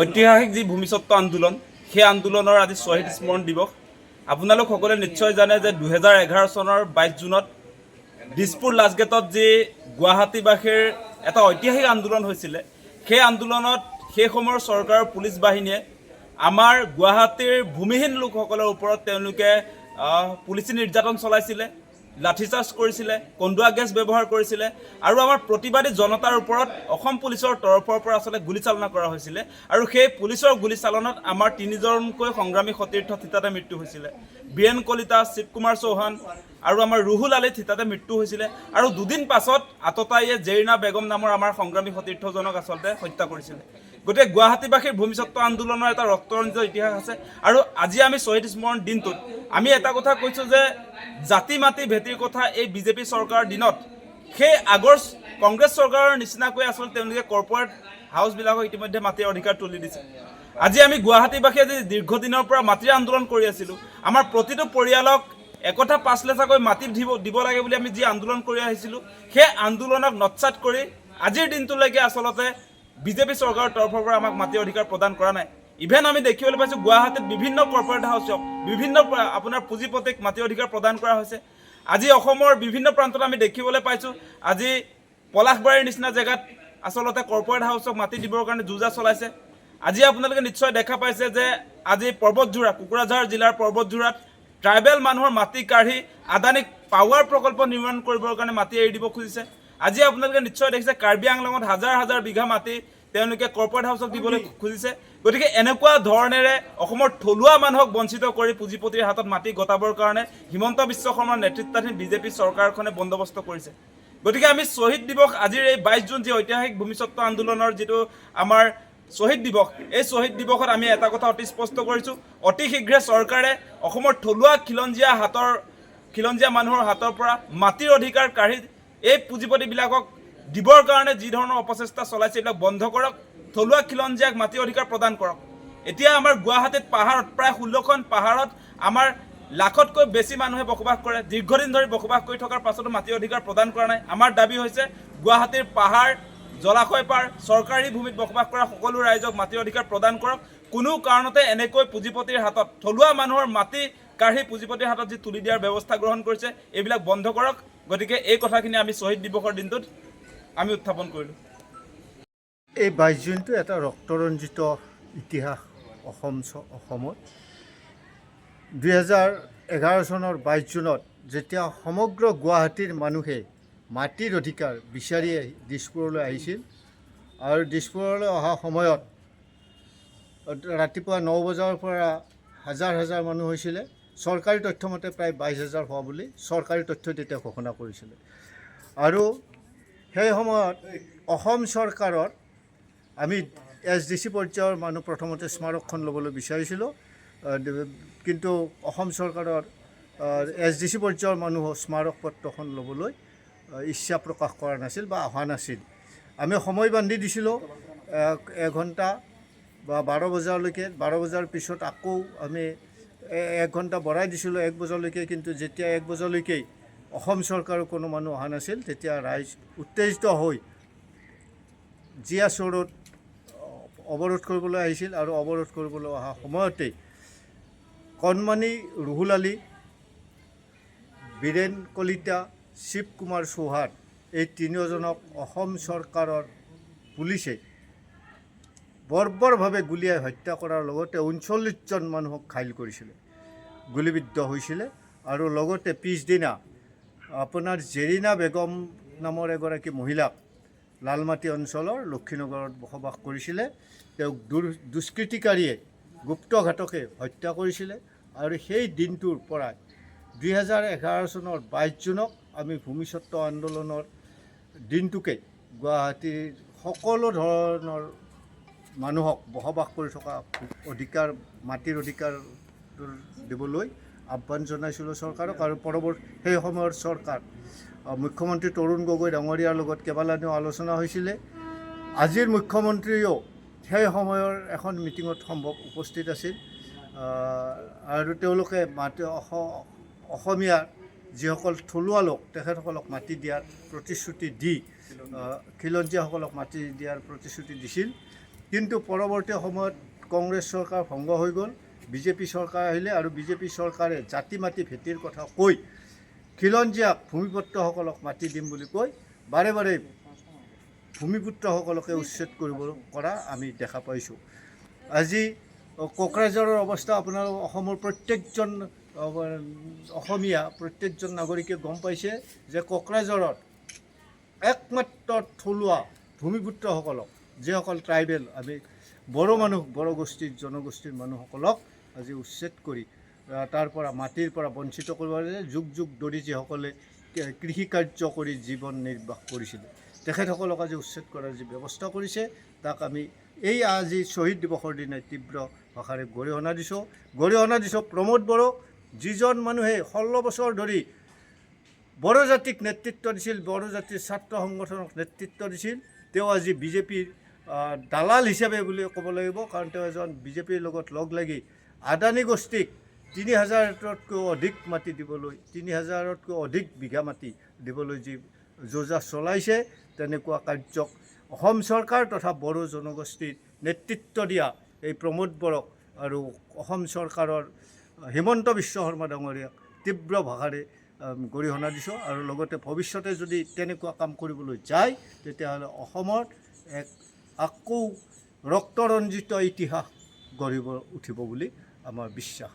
ঐতিহাসিক যি ভূমিস্বত্ব আন্দোলন সেই আন্দোলনৰ আজি শ্বহীদ স্মৰণ দিৱস। আপোনালোক সকলোৱে নিশ্চয় জানে যে দুহেজাৰ এঘাৰ চনৰ বাইছ জুনত দিছপুৰ লাষ্টগেটত যি গুৱাহাটীবাসীৰ এটা ঐতিহাসিক আন্দোলন হৈছিলে সেই আন্দোলনত সেই সময়ৰ চৰকাৰৰ পুলিচ বাহিনীয়ে আমাৰ গুৱাহাটীৰ ভূমিহীন লোকসকলৰ ওপৰত তেওঁলোকে পুলিচী নিৰ্যাতন চলাইছিলে। লাঠিচাৰ্জ কৰিছিলে, কন্দুৱা গেছ ব্যৱহাৰ কৰিছিলে, আৰু আমাৰ প্ৰতিবাদী জনতাৰ ওপৰত অসম পুলিচৰ তৰফৰ পৰা আচলতে গুলীচালনা কৰা হৈছিলে, আৰু সেই পুলিচৰ গুলীচালনাত আমাৰ তিনিজনকৈ সংগ্ৰামী সতীৰ্থ থিতাতে মৃত্যু হৈছিলে। বীৰেণ কলিতা, শিৱ কুমাৰ চৌহান, আৰু আমাৰ ৰুহুল আলী থিতাতে মৃত্যু হৈছিলে, আৰু দুদিন পাছত আততায়ীয়ে জেৰিনা বেগম নামৰ আমাৰ সংগ্ৰামী সতীৰ্থজনক আচলতে হত্যা কৰিছিলে। গতিকে গুৱাহাটীবাসীৰ ভূমিস্বত্ব আন্দোলনৰ এটা ৰক্তৰঞ্জিত ইতিহাস আছে। আৰু আজি আমি শ্বহীদ স্মৰণ দিনটোত আমি এটা কথা কৈছোঁ যে জাতি মাটি ভেটিৰ কথা এই বিজেপি চৰকাৰৰ দিনত, সেই আগৰ কংগ্ৰেছ চৰকাৰৰ নিচিনাকৈ আচলতে তেওঁলোকে কৰ্পৰেট হাউচবিলাকক ইতিমধ্যে মাটিৰ অধিকাৰ তুলি দিছে। আজি আমি গুৱাহাটীবাসীয়ে আজি দীৰ্ঘদিনৰ পৰা মাটিৰ আন্দোলন কৰি আছিলোঁ। আমাৰ প্ৰতিটো পৰিয়ালক একথা পাঁচ লেচাকৈ মাটি দিব দিব লাগে বুলি আমি যি আন্দোলন কৰি আহিছিলোঁ, সেই আন্দোলনক নৎসাত কৰি আজিৰ দিনটোলৈকে আচলতে বিজেপি চৰকাৰৰ তৰফৰ পৰা আমাক মাটিৰ অধিকাৰ প্ৰদান কৰা নাই। ইভেন আমি দেখিবলৈ পাইছোঁ, গুৱাহাটীত বিভিন্ন কৰ্পৰেট হাউচক বিভিন্ন প্ৰ- আপোনাৰ পুঁজিপতিক মাটিৰ অধিকাৰ প্ৰদান কৰা হৈছে। আজি অসমৰ বিভিন্ন প্ৰান্তত আমি দেখিবলৈ পাইছোঁ, আজি পলাশবাৰীৰ নিচিনা জেগাত আচলতে কৰ্পৰেট হাউচক মাটি দিবৰ কাৰণে যোজা চলাইছে। আজি আপোনালোকে নিশ্চয় দেখা পাইছে যে আজি পৰ্বতযোৰা কোকৰাঝাৰ জিলাৰ পৰ্বতযোৰাত ট্ৰাইবেল মানুহৰ মাটি কাঢ়ি আদানীক পাৱাৰ প্ৰকল্প নিৰ্মাণ কৰিবৰ কাৰণে মাটি এৰি দিব খুজিছে। আজি আপোনালোকে নিশ্চয় দেখিছে কাৰ্বি আংলঙত হাজাৰ হাজাৰ বিঘা মাটি তেওঁলোকে কৰ্পৰেট হাউচক দিবলৈ খুজিছে। গতিকে এনেকুৱা ধৰণেৰে অসমৰ থলুৱা মানুহক বঞ্চিত কৰি পুঁজিপতিৰ হাতত মাটি গতাবৰ কাৰণে হিমন্ত বিশ্ব শৰ্মাৰ নেতৃত্বাধীন বিজেপি চৰকাৰখনে বন্দোবস্ত কৰিছে। গতিকে আমি শ্বহীদ দিৱস আজিৰ এই বাইছ জুন যি ঐতিহাসিক ভূমিস্বত্ব আন্দোলনৰ যিটো আমাৰ শ্বহীদ দিৱস এই শ্বহীদ দিৱসত আমি এটা কথা অতি স্পষ্ট কৰিছোঁ। অতি শীঘ্ৰে চৰকাৰে অসমৰ থলুৱা খিলঞ্জীয়া হাতৰ খিলঞ্জীয়া মানুহৰ হাতৰ পৰা মাটিৰ অধিকাৰ কাঢ়ি এই পুঁজিপতিবিলাকক দিবৰ কাৰণে যি ধৰণৰ অপচেষ্টা চলাইছে, এইবিলাক বন্ধ কৰক, থলুৱা খিলঞ্জীয়াক মাটিৰ অধিকাৰ প্ৰদান কৰক। এতিয়া আমাৰ গুৱাহাটীত পাহাৰত, প্ৰায় ষোল্লখন পাহাৰত আমাৰ লাখতকৈ বেছি মানুহে বসবাস কৰে, দীৰ্ঘদিন ধৰি বসবাস কৰি থকাৰ পাছতো মাটিৰ অধিকাৰ প্ৰদান কৰা নাই। আমাৰ দাবি হৈছে, গুৱাহাটীৰ পাহাৰ, জলাশয় পাৰ, চৰকাৰী ভূমিত বসবাস কৰা সকলো ৰাইজক মাটিৰ অধিকাৰ প্ৰদান কৰক। কোনো কাৰণতে এনেকৈ পুঁজিপতিৰ হাতত, থলুৱা মানুহৰ মাটি কাঢ়ি পুঁজিপতিৰ হাতত যি তুলি দিয়াৰ ব্যৱস্থা গ্ৰহণ কৰিছে, এইবিলাক বন্ধ কৰক। গতিকে এই কথাখিনি আমি শ্বহীদ দিৱসৰ দিনটোত আমি উত্থাপন কৰিলোঁ। এই বাইছ জুনটো এটা ৰক্তৰঞ্জিত ইতিহাস অসম অসমত। দুহেজাৰ এঘাৰ চনৰ বাইছ জুনত যেতিয়া সমগ্ৰ গুৱাহাটীৰ মানুহে মাটিৰ অধিকাৰ বিচাৰি আহি দিছপুৰলৈ আহিছিল আৰু দিছপুৰলৈ অহা সময়ত ৰাতিপুৱা ন বজাৰ পৰা হাজাৰ হাজাৰ মানুহ হৈছিলে। চৰকাৰী তথ্যমতে প্ৰায় বাইছ হাজাৰ হোৱা বুলি চৰকাৰী তথ্যই তেতিয়া ঘোষণা কৰিছিলে। আৰু সেই সময়ত অসম চৰকাৰৰ, আমি এছ ডি চি পৰ্যায়ৰ মানুহ প্ৰথমতে স্মাৰকখন ল'বলৈ বিচাৰিছিলোঁ কিন্তু অসম চৰকাৰৰ এছ ডি চি পৰ্যায়ৰ মানুহ স্মাৰক পত্ৰখন ল'বলৈ ইচ্ছা প্ৰকাশ কৰা নাছিল বা অহা নাছিল। আমি সময় বান্ধি দিছিলোঁ এঘণ্টা বা বাৰ বজালৈকে, বাৰ বজাৰ পিছত আকৌ আমি এক ঘণ্টা বঢ়াই দিছিলোঁ, এক বজালৈকে। কিন্তু যেতিয়া এক বজালৈকে অসম চৰকাৰৰ কোনো মানুহ অহা নাছিল, তেতিয়া ৰাইজ উত্তেজিত হৈ জিয়া চৌৰত অৱৰোধ কৰিবলৈ আহিছিল আৰু অৱৰোধ কৰিবলৈ অহা সময়তেই কণমানি ৰুহুল আলী বীৰেণ কলিতা শিৱ কুমাৰ চৌহান এই তিনিওজনক অসম চৰকাৰৰ পুলিচে বৰ্বৰভাৱে গুলীয়াই হত্যা কৰাৰ লগতে ঊনচল্লিছজন মানুহক ঘাইল কৰিছিলে। গুলীবিদ্ধ হৈছিলে আৰু লগতে পিছদিনা আপোনাৰ জেৰিনা বেগম নামৰ এগৰাকী মহিলাক লালমাটি অঞ্চলৰ লক্ষীনগৰত বসবাস কৰিছিলে। তেওঁক দুৰ, দুষ্কৃতিকাৰীয়ে গুপ্তঘাতকে হত্যা কৰিছিলে আৰু সেই দিনটোৰ পৰাই দুহেজাৰ এঘাৰ চনৰ বাইছ জুনক আমি ভূমিস্বত্ব আন্দোলনৰ দিনটোকে গুৱাহাটীৰ সকলো ধৰণৰ মানুহক বসবাস কৰি থকা অধিকাৰ, মাটিৰ অধিকাৰ দিবলৈ আহ্বান জনাইছিলোঁ চৰকাৰক আৰু পৰৱৰ্তী, সেই সময়ৰ চৰকাৰ মুখ্যমন্ত্ৰী তৰুণ গগৈ ডাঙৰীয়াৰ লগত কেইবালানিও আলোচনা হৈছিলে। আজিৰ মুখ্যমন্ত্ৰীয়েও সেই সময়ৰ এখন মিটিঙত সম্ভৱ উপস্থিত আছিল। আৰু তেওঁলোকে মাটি, অস- অসমীয়াৰ যিসকল থলুৱা লোক, তেখেতসকলক মাটি দিয়াৰ প্ৰতিশ্ৰুতি দি খিলঞ্জীয়াসকলক মাটি দিয়াৰ প্ৰতিশ্ৰুতি দিছিল। কিন্তু পৰৱৰ্তী সময়ত কংগ্ৰেছ চৰকাৰ ভংগ হৈ গ'ল, বিজেপি চৰকাৰ আহিলে আৰু বিজেপি চৰকাৰে জাতি মাটি ভেটিৰ কথা কৈ খিলঞ্জীয়াক ভূমিপুত্ৰসকলক মাটি দিম বুলি কৈ বাৰে বাৰে ভূমিপুত্ৰসকলকে উচ্ছেদ কৰিব কৰা আমি দেখা পাইছোঁ। আজি কোকৰাঝাৰৰ অৱস্থা আপোনাৰ অসমৰ প্ৰত্যেকজন, অসমীয়া প্ৰত্যেকজন নাগৰিকে গম পাইছে যে কোকৰাঝাৰত একমাত্ৰ থলুৱা ভূমিপুত্ৰসকলক যিসকল ট্ৰাইবেল আমি বড়ো মানুহ, বড়ো গোষ্ঠীৰ, জনগোষ্ঠীৰ মানুহসকলক আজি উচ্ছেদ কৰি তাৰ পৰা, মাটিৰ পৰা বঞ্চিত কৰিব যুগ যুগ ধৰি যিসকলে কৃষি কাৰ্য কৰি জীৱন নিৰ্বাহ কৰিছিলে, তেখেতসকলক আজি উচ্ছেদ কৰাৰ যি ব্যৱস্থা কৰিছে, তাক আমি এই আজি শ্বহীদ দিৱসৰ দিনাই তীব্ৰ ভাষাৰে গৰিহণা দিছোঁ। গৰিহণা দিছোঁ প্ৰমোদ বড়োক যিজন মানুহে ষোল্ল বছৰ ধৰি বড়ো জাতিক নেতৃত্ব দিছিল, বড়ো জাতিৰ ছাত্ৰ সংগঠনক নেতৃত্ব দিছিল, তেওঁ আজি বিজেপিৰ দালাল হিচাপে বুলি ক'ব লাগিব, কাৰণ তেওঁ এজন বিজেপিৰ লগত লগ লাগি আদানী গোষ্ঠীক তিনি হাজাৰতকৈ অধিক মাটি দিবলৈ, তিনি হাজাৰতকৈ অধিক বিঘা মাটি দিবলৈ যি যোজা চলাইছে, তেনেকুৱা কাৰ্যক অসম চৰকাৰ তথা বড়ো জনগোষ্ঠীৰ নেতৃত্ব দিয়া এই প্ৰমোদ বড়োক আৰু অসম চৰকাৰৰ হিমন্ত বিশ্ব শৰ্মা ডাঙৰীয়াক তীব্ৰ ভাষাৰে গৰিহণা দিছোঁ আৰু লগতে ভৱিষ্যতে যদি তেনেকুৱা কাম কৰিবলৈ যায়, তেতিয়াহ'লে অসমত এক আকৌ ৰক্তৰঞ্জিত ইতিহাস গঢ়িব উঠিব বুলি আমাৰ বিশ্বাস।